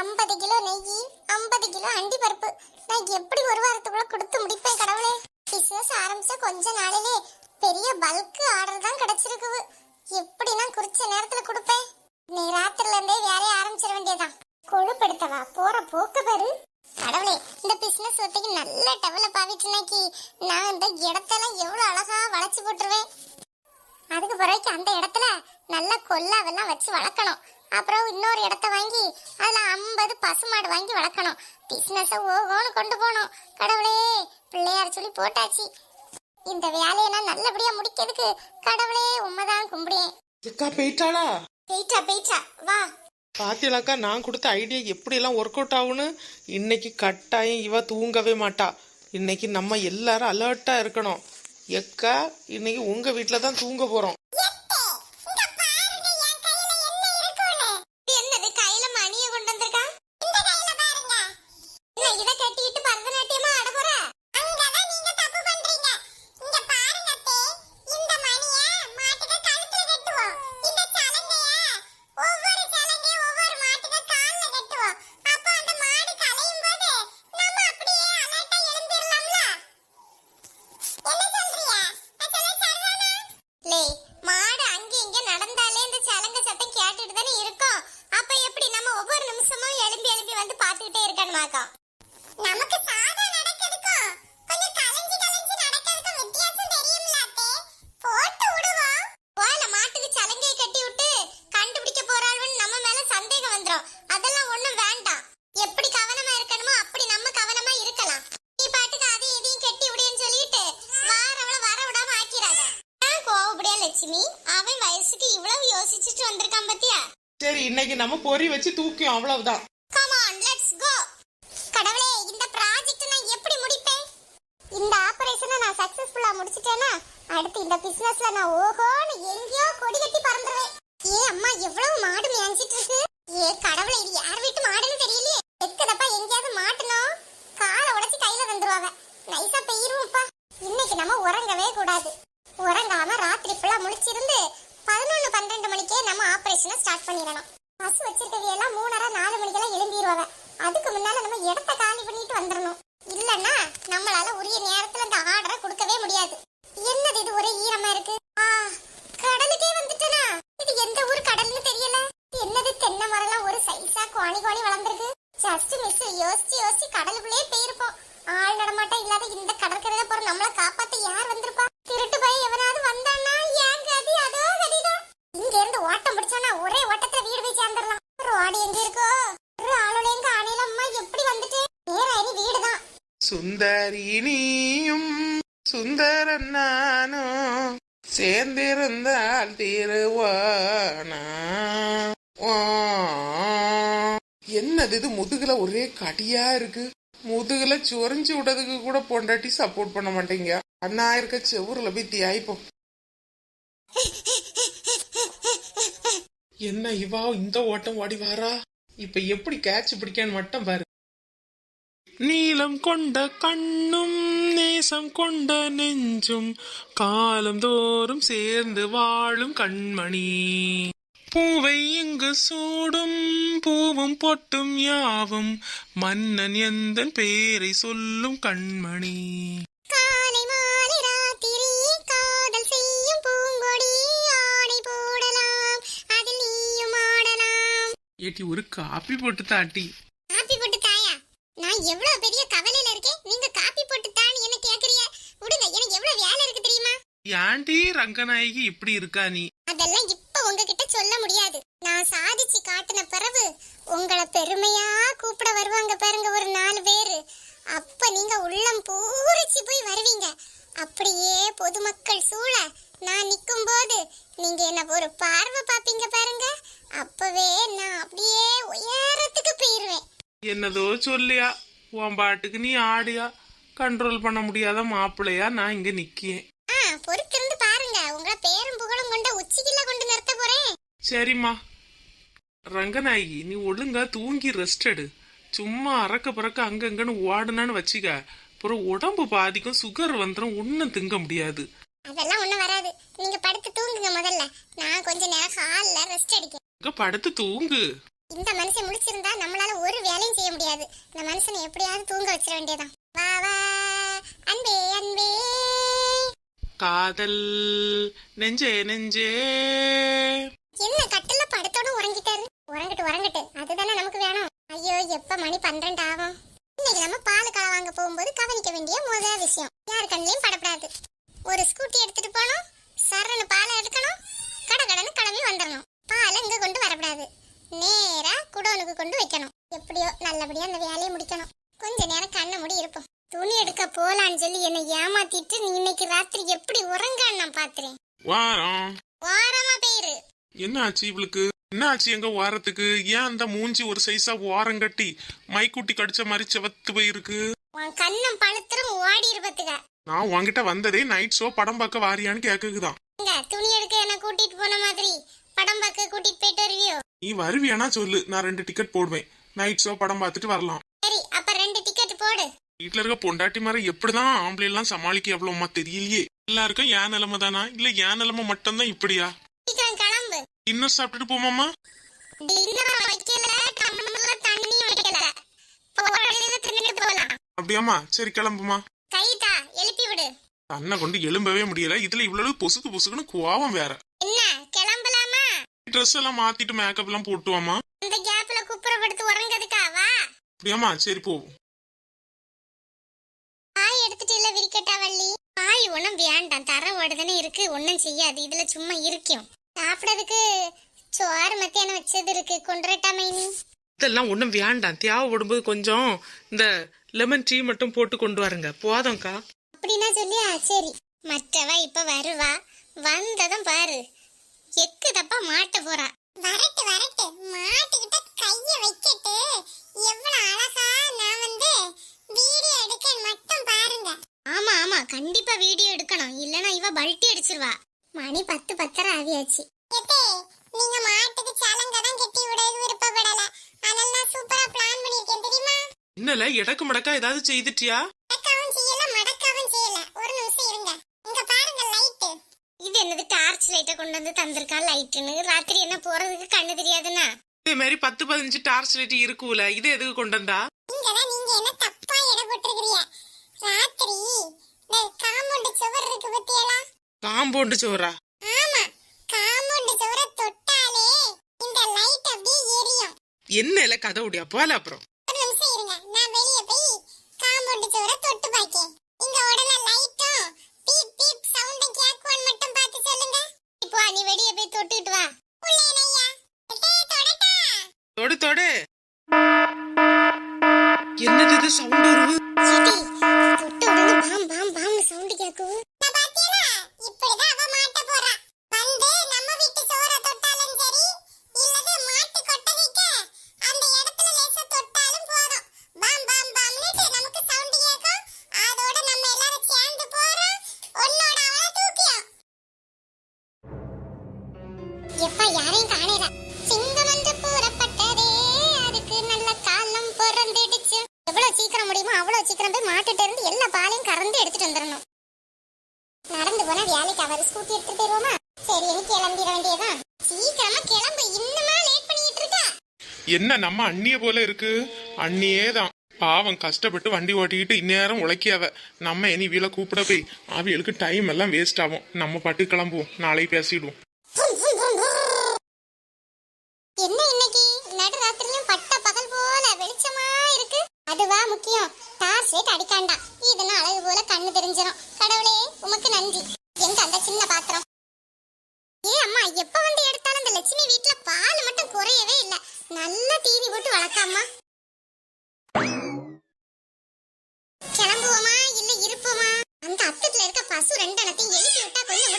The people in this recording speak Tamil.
ஐம்பது கிலோ நெய் ஐம்பது கிலோ அண்டி பருப்பு நான் எப்படி ஒரு வாரத்துக்குள்ள கொடுத்து முடிப்பேன் கடவுளே? பிசினஸ் ஆரம்பிச்ச கொஞ்ச நாளிலே பெரிய பல்க் ஆர்டர் தான் கிடைச்சிருக்குது. எப்படி நான் குறிச்ச நேரத்துல கொடுப்பேன்? நீ ராத்திரில இருந்தே வேலையை ஆரம்பிச்சிட வேண்டியதான் கொழுப்படுத்தவா? போற போக்க பாரு. கடவுளே இந்த பிசினஸ் ஒத்தைக்கு நல்ல டெவலப் ஆகிட்டுனாக்கி நான் இந்த இடத்தெல்லாம் எவ்வளவு அழகா வளைச்சு போட்டுருவேன். அதுக்கு பிறகு அந்த இடத்துல நல்ல கொல்லாவெல்லாம் வச்சு வளர்க்கணும். அப்புறம் இன்னொரு இடத்த வாங்கி அதுல ஐம்பது பசுமாடு வாங்கி வளர்க்கணும். பிசினஸ ஓகோன்னு கொண்டு போகணும். கடவுளே பிள்ளையார் சொல்லி போட்டாச்சு. இந்த வேலையை நான் நல்லபடியா முடிக்கிறதுக்கு கடவுளே உண்மைதான் கும்பிடுவேன். அக்கா போயிட்டாளா? பெயிட்டா பெயிட்டா வா. பாத்தியலாக்கா நான் கொடுத்த ஐடியா எப்படியெல்லாம் ஒர்க் அவுட் ஆகும்னு இன்னைக்கு கட்டாயம் இவ தூங்கவே மாட்டா. இன்னைக்கு நம்ம எல்லாரும் அலர்ட்டா இருக்கணும். எக்கா இன்னைக்கு உங்க வீட்டில் தான் தூங்க போறோம். பாத்துக்கிட்டே நமக்கு சாதா நடக்கிறதுக்கும் கொஞ்சம் கலஞ்சி கலஞ்சி நடக்கிறதுக்கும் வித்தியாசம் தெரியும்ல அத்தே. போட்டு விடுவோம். போல மாட்டுக்கு சலங்கையை கட்டி விட்டு கண்டுபிடிக்க போறாள்னு நம்ம மேல சந்தேகம் வந்துரும். அதெல்லாம் ஒண்ணும் வேண்டாம். எப்படி கவனமா இருக்கணுமோ அப்படி நம்ம கவனமா இருக்கலாம். நீ பாட்டுக்கு அதையும் இதையும் கட்டி விடுன்னு சொல்லிட்டு வாரவள வர விடாம ஆக்கிறாங்க கோவப்படியா லட்சுமி? அவன் வயசுக்கு இவ்வளவு யோசிச்சுட்டு வந்திருக்கான் பத்தியா? சரி இன்னைக்கு நம்ம பொறி வச்சு தூக்கியும் அவ்வளவுதான். முடிச்சிட்டேன்னா அடுத்து இந்த பிசினஸ்ல நான் ஓஹோன்னு எங்கேயோ கொடி கட்டி பறந்துருவேன். ஏ அம்மா எவ்வளவு மாடு மேய்ஞ்சிட்டு இருக்கு? ஏ கடவுளே இது யார் வீட்டு மாடுன்னு தெரியலையே. எத்தனப்பா எங்கேயாவது மாட்டணும் காலை உடைச்சு கையில வந்துருவாங்க நைஸா பெயிருவோம்ப்பா. இன்னைக்கு நம்ம உறங்கவே கூடாது. உறங்காம ராத்திரி ஃபுல்லா முழிச்சிருந்து பதினொன்னு பன்னெண்டு மணிக்கே நம்ம ஆபரேஷனை ஸ்டார்ட் பண்ணிடணும். பசு வச்சிருக்கவே எல்லாம் மூணரை நாலு மணிக்கெல்லாம் எழும்பிடுவாங்க அதுக்கு முன்னால நம்ம இடத்த காலி பண்ணிட்டு வந்துடணும். இல்லன்னா நம்மளால உரிய நேரத்துல அந்த ஆர்டரை கொடுக்கவே முடியாது. என்னது இது ஒரே ஈரமா இருக்கு? ஆ கடலுக்கே வந்துட்டனா இது எந்த ஊர் கடல்னு தெரியல என்னது தென்னை மரம்லாம் ஒரு சைஸா கோணி கோணி வளர்ந்துருக்கு ஜஸ்ட் மிஸ் யோசிச்சு யோசிச்சு கடலுக்குள்ளே போயிருப்போம் ஆள் நடமாட்டம் இல்லாத இந்த கடற்கரையில போற நம்மள காப்பாத்த யார் வந்திருப்பா திருட்டு போய் எவனாவது வந்தான்னா ஏன் கதி அதோ கதிதான் இங்க இருந்து ஓட்டம் பிடிச்சானா ஒரே ஓட்டத்துல வீடு போய் சேர்ந்துடலாம் ரோடு எங்க இருக்கோ ஒரு ஆளோட எங்க ஆணையில அம்மா எப்படி வந்துட்டு நேரா இனி வீடுதான் சுந்தரினியும் சுந்தரன் நானும் சேர்ந்திருந்தால் தீருவானா? என்னது இது? முதுகுல ஒரே கடியா இருக்கு. முதுகுல சொரிஞ்சு விடதுக்கு கூட பொண்டாட்டி சப்போர்ட் பண்ண மாட்டேங்க. அண்ணா இருக்க செவுருல போய் தியாய்ப்போம் என்ன இவா? இந்த ஓட்டம் ஓடி வாரா? இப்ப எப்படி கேட்ச் பிடிக்கான்னு மட்டும் பாரு. நீலம் கொண்ட கண்ணும் நேசம் கொண்ட நெஞ்சும் காலம் தோறும் சேர்ந்து வாழும் கண்மணி. பூவை இங்கு சூடும் பூவும் பொட்டும் யாவும் மன்னன் எந்த பேரை சொல்லும் கண்மணி. ஏட்டி ஒரு காப்பி போட்டு தாட்டி. நான் எவ்வளவு பெரிய கவலையில இருக்கேன்? நீங்க காப்பி போட்டு தான்னு என்ன கேக்குறீங்க? விடுங்க எனக்கு எவ்வளவு வேலை இருக்கு தெரியுமா? ஏன்டி ரங்கநாயகி இப்படி இருக்கா நீ? அதெல்லாம் இப்ப உங்ககிட்ட சொல்ல முடியாது. நான் சாதிச்சு காட்டின பிறகு உங்களை பெருமையா கூப்பிட வருவாங்க பாருங்க ஒரு நாலு பேரு. அப்ப நீங்க உள்ளம் பூரிச்சு போய் வருவீங்க. அப்படியே பொதுமக்கள் சூழ நான் நிக்கும் போது நீங்க என்ன ஒரு பார்வை பாப்பீங்க பாருங்க. அப்பவே நான் அப்படியே உயரத்துக்கு போயிருவேன். என்னதோ சொல்லியா? உன் பாட்டுக்கு நீ ஆடியா? கண்ட்ரோல் பண்ண முடியாத மாப்பிள்ளையா? நான் இங்க நிக்கேன். ஆ பொறுத்திருந்து பாருங்க. உங்களை பேரும் புகழும் கொண்ட உச்சிக்குள்ள கொண்டு நிறுத்த போறேன். சரிம்மா. ரங்கநாயகி நீ ஒழுங்கா தூங்கி ரெஸ்ட் எடு. சும்மா அறக்க பறக்க அங்கங்கன்னு ஓடுனான்னு வச்சுக்க. அப்புறம் உடம்பு பாதிக்கும் சுகர் வந்துடும் ஒன்றும் திங்க முடியாது. அதெல்லாம் ஒண்ணும் வராது. நீங்க படுத்து தூங்குங்க முதல்ல. நான் கொஞ்ச நேரம் ஹால்ல ரெஸ்ட் இங்க படுத்து தூங்கு. இந்த மனுஷன் முழிச்சிருந்தா நம்மளால ஒரு வேலையும் செய்ய முடியாது. இந்த மனுஷனை எப்படியாவது தூங்க வச்சிட வேண்டியதான் வா வா. அன்பே அன்பே. காதல். நெஞ்சே நெஞ்சே. என்ன கட்டில படத்தோட உறங்கிட்டாரு? உறங்கட்டு உறங்கட்டு. அதுதானே நமக்கு வேணும். ஐயோ எப்ப மணி பன்னிரண்டு ஆகும்? இன்னைக்கு நம்ம பால் களை வாங்க போகும்போது கவனிக்க வேண்டிய முதல் விஷயம் யார் கண்ணிலையும் படப்படாது. ஒரு ஸ்கூட்டி எடுத்துட்டு போனோம் சரன்னு பாலை எடுக்கணும். கடை கடன்னு கிளம்பி வந்துடணும் பாலை இங்க கொண்டு வரக்கூடாது நேரா குடோனுக்கு கொண்டு வைக்கணும். எப்படியோ நல்லபடியா அந்த வேலையை முடிக்கணும். கொஞ்ச நேரம் கண்ணை மூடி இருப்போம். துணி எடுக்க போலான்னு சொல்லி என்னை ஏமாத்திட்டு நீ இன்னைக்கு ராத்திரி எப்படி உறங்கான்னு நான் பாத்துறேன். வாரம். ஓரமா போயிரு. என்ன ஆச்சு இவளுக்கு? என்ன ஆச்சு எங்க வாரத்துக்கு? ஏன் அந்த மூஞ்சி ஒரு சைஸா ஓரம் கட்டி மைக்குட்டி கடிச்ச மாதிரி செவத்து போயிருக்கு? உன் கண்ணம் பழுத்துரும் ஓடி இருப்பதுக்க நான் உன்கிட்ட வந்ததே நைட் ஷோ படம் பார்க்க வாரியான்னு கேக்குதான் துணி எடுக்க என்ன கூட்டிட்டு போன மாதிரி. படம் பார்க்க கூட்டிட்டு போயிட்டு வருவியோ? நீ வருவியானா சொல்லு. நான் ரெண்டு டிக்கெட் போடுவேன். நைட் ஷோ படம் பார்த்துட்டு வரலாம். சரி அப்ப ரெண்டு டிக்கெட் போடு. வீட்டுல இருக்க பொண்டாட்டி மாதிரி எப்படிதான் ஆம்பளை எல்லாம் சமாளிக்க எவ்வளவுமா தெரியலையே. எல்லாருக்கும் ஏன் நிலைமை தானா? இல்ல ஏன் நிலைமை மட்டும்தான் இப்படியா? சீக்கிரம் கிளம்பு. இன்னும் சாப்பிட்டுட்டு போமாமா டின்னர் வைக்கல. டம்ளர்ல தண்ணி வைக்கல. போற வழியில தின்னுட்டு போலாம். அப்படியாம்மா? சரி கிளம்புமா? கைதா எழுப்பி விடு. தன்னை கொண்டு எழும்பவே முடியல. இதுல இவ்வளவு பொசுக்கு பொசுக்குன்னு கோவம் வேற. ட்ரெஸ் எல்லாம் மாத்திட்டு மேக்கப் எல்லாம் போட்டுவாமா இந்த கேப்ல குப்புறப்படுத்து உறங்கதுக்கா வா அப்படியாம்மா சரி போவோம் பாய் எடுத்துட்டு இல்ல விரிக்கட்டா வள்ளி. பாய் ஒண்ணும் வேண்டாம் தர ஓடுதானே இருக்கு ஒண்ணும் செய்யாது இதுல சும்மா இருக்கும் சாப்பிடறதுக்கு சோறு மத்தியானம் வச்சது இருக்கு கொண்டுரட்டா மைனி? இதெல்லாம் ஒன்றும் வேண்டாம் தேவைப்படும்போது கொஞ்சம் இந்த லெமன் டீ மட்டும் போட்டு கொண்டு வரங்க போதும்க்கா. அப்படின்னா சொல்லியா? சரி மற்றவ இப்ப வருவா. வந்ததும் பாரு எக்கு தப்பா மாட்ட போறா. வரட்டு வரட்டு. மாட்டுக்கிட்ட கைய வைக்கட்டு. எவ்வளவு அழகா நான் வந்து வீடியோ எடுக்க மட்டும் பாருங்க. ஆமா ஆமா. கண்டிப்பா வீடியோ எடுக்கணும். இல்லனா இவ பல்ட்டி அடிச்சிருவா. மணி பத்து பத்தரை ஆவியாச்சு நீங்க மாட்டுக்கு சலங்க தான் கட்டி விட விருப்பப்படல. அதெல்லாம் சூப்பரா பிளான் பண்ணிருக்கேன் தெரியுமா? என்னல இடக்கு மடக்கா ஏதாவது செய்துட்டியா? என்னது டார்ச் லைட்ட கொண்டு வந்து தந்திருக்கா லைட்னு ராத்திரி என்ன போறதுக்கு கண்ணு தெரியாதுன்னா? இதே மாதிரி பத்து பதினஞ்சு டார்ச் லைட் இருக்குல்ல இது எதுக்கு கொண்டு வந்தா? இங்கதான் நீங்க என்ன தப்பா இட போட்டிருக்கிறீங்க? ராத்திரி காம்பவுண்ட் சுவர் இருக்கு பத்தியலா காம்பவுண்டு சோறா ஆமா காம்பவுண்ட் சுவரை தொட்டாலே இந்த லைட் அப்படியே எரியும். என்ன கதை உடையா போல அப்புறம்? போய் தொட்டுட்டு வா. தொடு தொடு. என்னது இது சவுண்ட் வருது தொட்ட உடனே பாம் பாம் பாம் சவுண்ட் கேக்குது போனா வேலைக்கு அவர் ஸ்கூட்டி எடுத்துட்டு போயிருவோமா? சரி எனக்கு கிளம்பிட வேண்டியதான் சீக்கிரமா கிளம்பு இன்னுமா லேட் பண்ணிட்டு இருக்கா. என்ன நம்ம அண்ணிய போல இருக்கு? அண்ணியே தான் பாவம் கஷ்டப்பட்டு வண்டி ஓட்டிக்கிட்டு இந்நேரம் உழைக்கியாவ நம்ம இனி வீல கூப்பிட போய் அவிகளுக்கு டைம் எல்லாம் வேஸ்ட் ஆகும். நம்ம பாட்டு கிளம்புவோம். நாளைக்கு பேசிடுவோம். என்ன இன்னைக்கு? நடு ராத்திரியும் பட்ட பகல் போல வெளிச்சமா இருக்கு. அதுவா முக்கியம். டார்ச் லைட் அடிக்காண்டா. இதுன்னு அழகு போல கண்ணு தெரிஞ்சிடும் இல்ல. நல்லா தீனி போட்டு வளர்க்காமா. கிளம்புவோமா? இல்ல இருப்போமா? அந்த அத்தத்துல இருக்க பசு ரெண்டு இடத்தையும் எழுப்பி விட்டா கொஞ்சம்